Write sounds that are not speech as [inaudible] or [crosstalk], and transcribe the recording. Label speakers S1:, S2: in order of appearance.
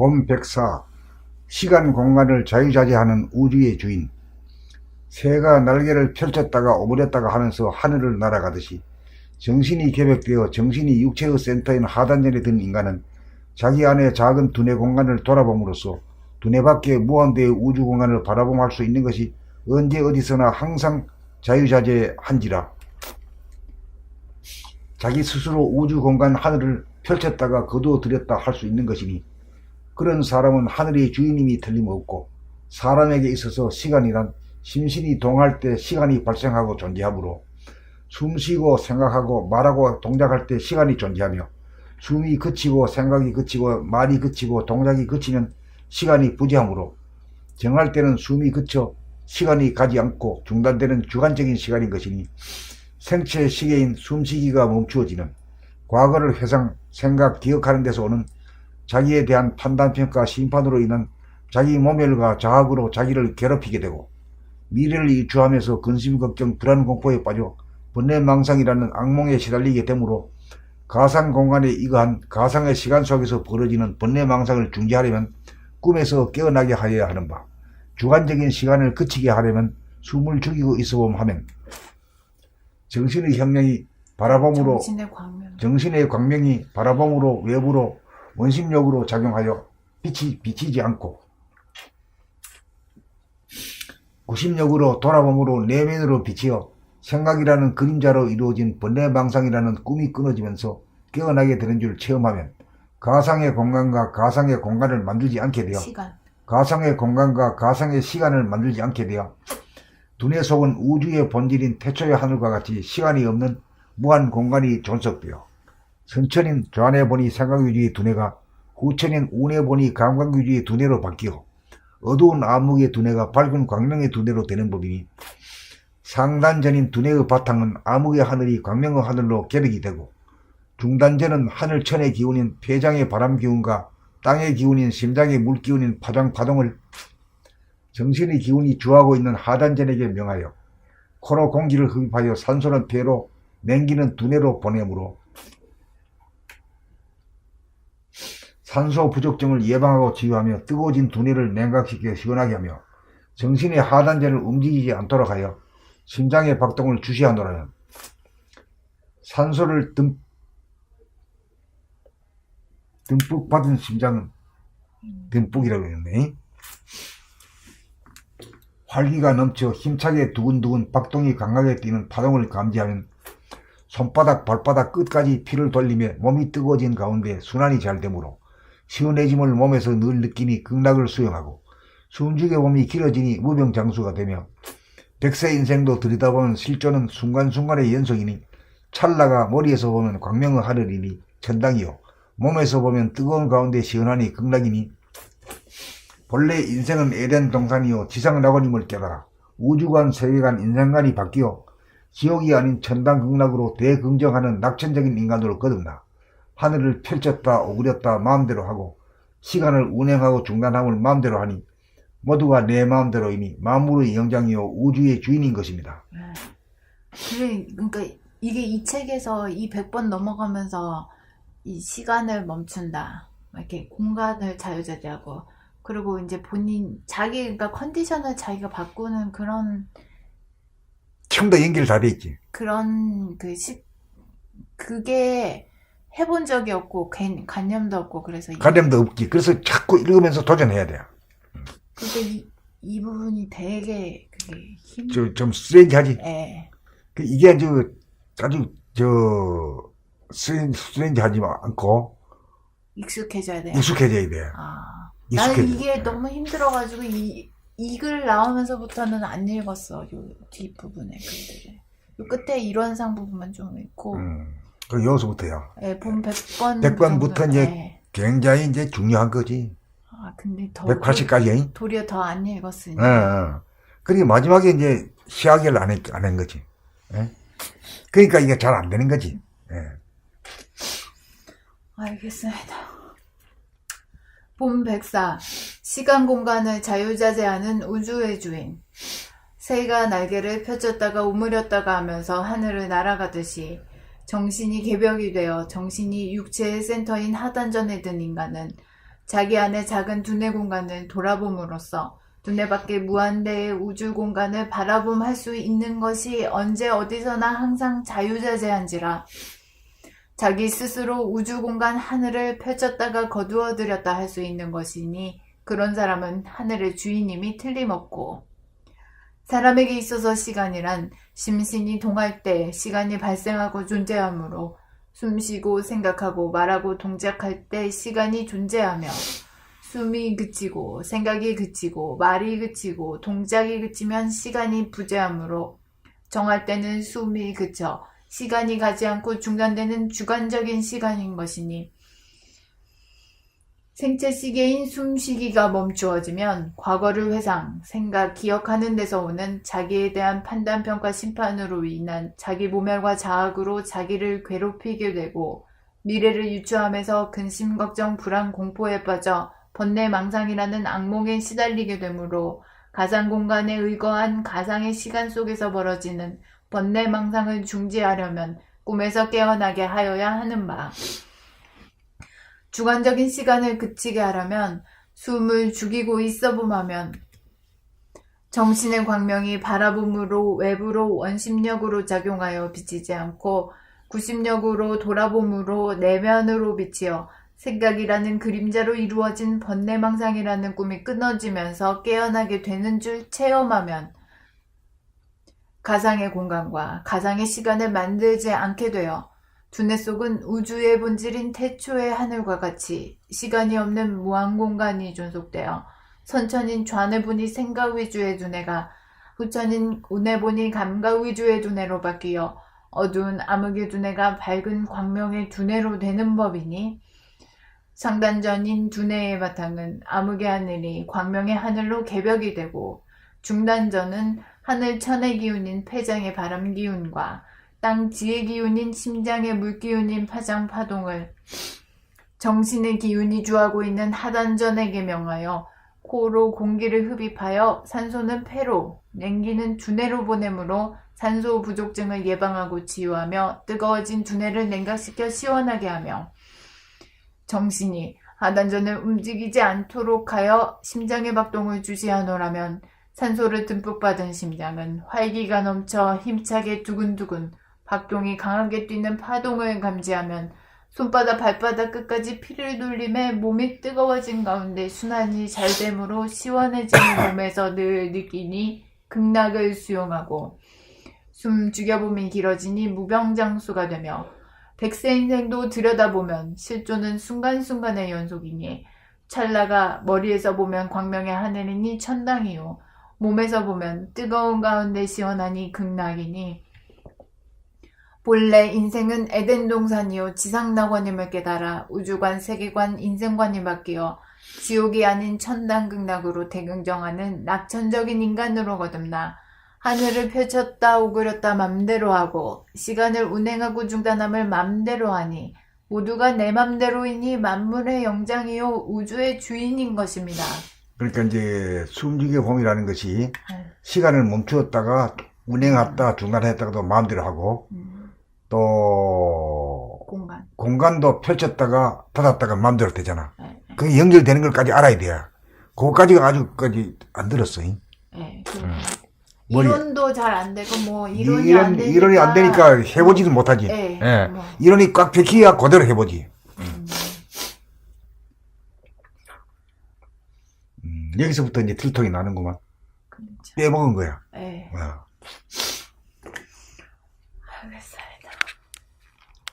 S1: 봄 백사 시간 공간을 자유자재하는 우주의 주인. 새가 날개를 펼쳤다가 오므렸다가 하면서 하늘을 날아가듯이 정신이 개벽되어 정신이 육체의 센터인 하단전에 든 인간은 자기 안의 작은 두뇌 공간을 돌아봄으로써 두뇌 밖의 무한대의 우주 공간을 바라봄할 수 있는 것이 언제 어디서나 항상 자유자재한지라. 자기 스스로 우주 공간 하늘을 펼쳤다가 거두어 들였다 할 수 있는 것이니 그런 사람은 하늘의 주인임이 틀림없고 사람에게 있어서 시간이란 심신이 동할 때 시간이 발생하고 존재하므로 숨쉬고 생각하고 말하고 동작할 때 시간이 존재하며 숨이 그치고 생각이 그치고 말이 그치고 동작이 그치면 시간이 부재하므로 정할 때는 숨이 그쳐 시간이 가지 않고 중단되는 주관적인 시간인 것이니 생체 시계인 숨쉬기가 멈추어지는 과거를 회상, 생각, 기억하는 데서 오는 자기에 대한 판단 평가, 심판으로 인한 자기 모멸과 자학으로 자기를 괴롭히게 되고 미래를 유추하면서 근심, 걱정, 불안, 공포에 빠져 번뇌망상이라는 악몽에 시달리게 되므로 가상 공간에 이거한 가상의 시간 속에서 벌어지는 번뇌망상을 중지하려면 꿈에서 깨어나게 하여야 하는 바 주관적인 시간을 그치게 하려면 숨을 죽이고 있어봄 하면 정신의 혁명이 바라봄으로
S2: 정신의 광명.
S1: 정신의 광명이 바라봄으로 외부로 원심력으로 작용하여 빛이 비치지 않고 구심력으로 돌아봄으로 내면으로 비치어 생각이라는 그림자로 이루어진 번뇌망상이라는 꿈이 끊어지면서 깨어나게 되는 줄 체험하면 가상의 공간과 가상의 공간을 만들지 않게 되어
S2: 시간.
S1: 가상의 공간과 가상의 시간을 만들지 않게 되어 두뇌 속은 우주의 본질인 태초의 하늘과 같이 시간이 없는 무한 공간이 존속되어 선천인 좌뇌 보니 생각 위주의 두뇌가 후천인 우뇌 보니 감각 위주의 두뇌로 바뀌어 어두운 암흑의 두뇌가 밝은 광명의 두뇌로 되는 법이니 상단전인 두뇌의 바탕은 암흑의 하늘이 광명의 하늘로 개벽이 되고 중단전은 하늘천의 기운인 폐장의 바람 기운과 땅의 기운인 심장의 물 기운인 파장 파동을 정신의 기운이 주하고 있는 하단전에게 명하여 코로 공기를 흡입하여 산소는 폐로 냉기는 두뇌로 보내므로 산소 부족증을 예방하고 치유하며 뜨거워진 두뇌를 냉각시켜 시원하게 하며 정신의 하단전을 움직이지 않도록 하여 심장의 박동을 주시하노라면 산소를 듬, 듬뿍 받은 심장은 듬뿍이라고 했네. 활기가 넘쳐 힘차게 두근두근 박동이 강하게 뛰는 파동을 감지하면 손바닥 발바닥 끝까지 피를 돌리며 몸이 뜨거워진 가운데 순환이 잘 되므로 시원해짐을 몸에서 늘 느끼니 극락을 수용하고 숨죽의 몸이 길어지니 무병장수가 되며 백세 인생도 들여다보면 실존은 순간순간의 연속이니 찰나가 머리에서 보면 광명의 하늘이니 천당이요. 몸에서 보면 뜨거운 가운데 시원하니 극락이니 본래 인생은 에덴 동산이요. 지상 낙원임을 깨달아 우주관 세계관 인생관이 바뀌어 지옥이 아닌 천당 극락으로 대긍정하는 낙천적인 인간으로 거듭나 하늘을 펼쳤다 오그렸다 마음대로 하고 시간을 운행하고 중단함을 마음대로 하니 모두가 내 마음대로이니 만물의 영장이요 우주의 주인인 것입니다.
S2: 그래, 그러니까 이게 이 책에서 이 100번 넘어가면서 이 시간을 멈춘다. 이렇게 공간을 자유자재하고 그리고 이제 본인 자기 그러니까 컨디션을 자기가 바꾸는 그런
S1: 처음 다 연결 다 돼 있지.
S2: 그런 그 시, 그게 해본 적이 없고 관- 관념도 없고 그래서 이-
S1: 가렴도 없지. 그래서 자꾸 읽으면서 도전해야 돼.
S2: 그러니까 이, 이 부분이 되게 그게 힘.
S1: 저, 좀 스트레인지하지.
S2: 예.
S1: 그 이게 아주, 아주, 저, 스트레인, 스트레인지하지 않고
S2: 익숙해져야 돼요.
S1: 익숙해져야 돼.
S2: 아, 나는
S1: 익숙해져.
S2: 이게 너무 힘들어가지고 이, 이 글 나오면서부터는 안 읽었어. 요 뒷부분에 글들을. 요 끝에 이론상 부분만 좀 읽고,
S1: 음, 그 여기서부터야.
S2: 예, 본 100번.
S1: 100번 부터 이제
S2: 예.
S1: 굉장히 이제 중요한 거지.
S2: 아, 근데 더.
S1: 180까지.
S2: 도리어 더 안 읽었으니.
S1: 어, 어. 그리고 마지막에 이제 시학을 안, 했, 안한 거지. 예? 그러니까 이게 잘 안 되는 거지. 예.
S2: 알겠습니다. 본 백사, 시간 공간을 자유자재하는 우주의 주인. 새가 날개를 펼쳤다가 우물렸다가 하면서 하늘을 날아가듯이 정신이 개벽이 되어 정신이 육체의 센터인 하단전에 든 인간은 자기 안의 작은 두뇌 공간을 돌아봄으로써 두뇌 밖의 무한대의 우주 공간을 바라봄할 수 있는 것이 언제 어디서나 항상 자유자재한지라 자기 스스로 우주 공간 하늘을 펼쳤다가 거두어들였다 할 수 있는 것이니 그런 사람은 하늘의 주인님이 틀림없고 사람에게 있어서 시간이란 심신이 동할 때 시간이 발생하고 존재하므로 숨쉬고 생각하고 말하고 동작할 때 시간이 존재하며 숨이 그치고 생각이 그치고 말이 그치고 동작이 그치면 시간이 부재하므로 정할 때는 숨이 그쳐 시간이 가지 않고 중단되는 주관적인 시간인 것이니 생체 시계인 숨쉬기가 멈추어지면 과거를 회상, 생각, 기억하는 데서 오는 자기에 대한 판단, 평가, 심판으로 인한 자기 모멸과 자학으로 자기를 괴롭히게 되고 미래를 유추하면서 근심, 걱정, 불안, 공포에 빠져 번뇌, 망상이라는 악몽에 시달리게 되므로 가상 공간에 의거한 가상의 시간 속에서 벌어지는 번뇌, 망상을 중지하려면 꿈에서 깨어나게 하여야 하는 바. 주관적인 시간을 그치게 하려면 숨을 죽이고 있어 봄하면 정신의 광명이 바라봄으로 외부로 원심력으로 작용하여 비치지 않고 구심력으로 돌아봄으로 내면으로 비치어 생각이라는 그림자로 이루어진 번뇌망상이라는 꿈이 끊어지면서 깨어나게 되는 줄 체험하면 가상의 공간과 가상의 시간을 만들지 않게 되어 두뇌 속은 우주의 본질인 태초의 하늘과 같이 시간이 없는 무한 공간이 존속되어 선천인 좌뇌본이 생각 위주의 두뇌가 후천인 우뇌본이 감각 위주의 두뇌로 바뀌어 어두운 암흑의 두뇌가 밝은 광명의 두뇌로 되는 법이니 상단전인 두뇌의 바탕은 암흑의 하늘이 광명의 하늘로 개벽이 되고 중단전은 하늘 천의 기운인 폐장의 바람 기운과 땅 지의 기운인 심장의 물 기운인 파장 파동을 정신의 기운이 주하고 있는 하단전에게 명하여 코로 공기를 흡입하여 산소는 폐로, 냉기는 두뇌로 보내므로 산소 부족증을 예방하고 치유하며 뜨거워진 두뇌를 냉각시켜 시원하게 하며 정신이 하단전을 움직이지 않도록 하여 심장의 박동을 주시하노라면 산소를 듬뿍 받은 심장은 활기가 넘쳐 힘차게 두근두근 박동이 강하게 뛰는 파동을 감지하면 손바닥 발바닥 끝까지 피를 돌림에 몸이 뜨거워진 가운데 순환이 잘 되므로 시원해지는 [coughs] 몸에서 늘 느끼니 극락을 수용하고 숨 죽여봄이 길어지니 무병장수가 되며 백세 인생도 들여다보면 실존은 순간순간의 연속이니 찰나가 머리에서 보면 광명의 하늘이니 천당이요. 몸에서 보면 뜨거운 가운데 시원하니 극락이니 본래 인생은 에덴 동산이요 지상 낙원임을 깨달아 우주관, 세계관, 인생관이 바뀌어 지옥이 아닌 천당 극락으로 대긍정하는 낙천적인 인간으로 거듭나 하늘을 펼쳤다 오그렸다 맘대로 하고 시간을 운행하고 중단함을 맘대로 하니 모두가 내 맘대로이니 만물의 영장이요 우주의 주인인 것입니다.
S1: 그러니까 이제 숨죽여 봄이라는 것이
S2: 네.
S1: 시간을 멈추었다가 운행했다 중단했다가도 마음대로 하고
S2: 음,
S1: 또
S2: 공간.
S1: 공간도 펼쳤다가 닫았다가 마음대로 되잖아.
S2: 네, 네,
S1: 그게 연결되는 걸까지 알아야 돼. 그거까지가 아직까지 안 들었어. 잉?
S2: 네. 그
S1: 음.
S2: 이론도 잘 안 되고 뭐 이론이
S1: 이론,
S2: 안 되니까
S1: 이론이 안 되니까 해보지도 못하지.
S2: 네,
S1: 예.
S2: 뭐.
S1: 이론이 꽉 박혀야 그대로 해보지.
S2: 음,
S1: 음, 여기서부터 이제 들통이 나는구만.
S2: 그렇죠.
S1: 빼먹은 거야.
S2: 네.
S1: 어.
S2: 알겠어요.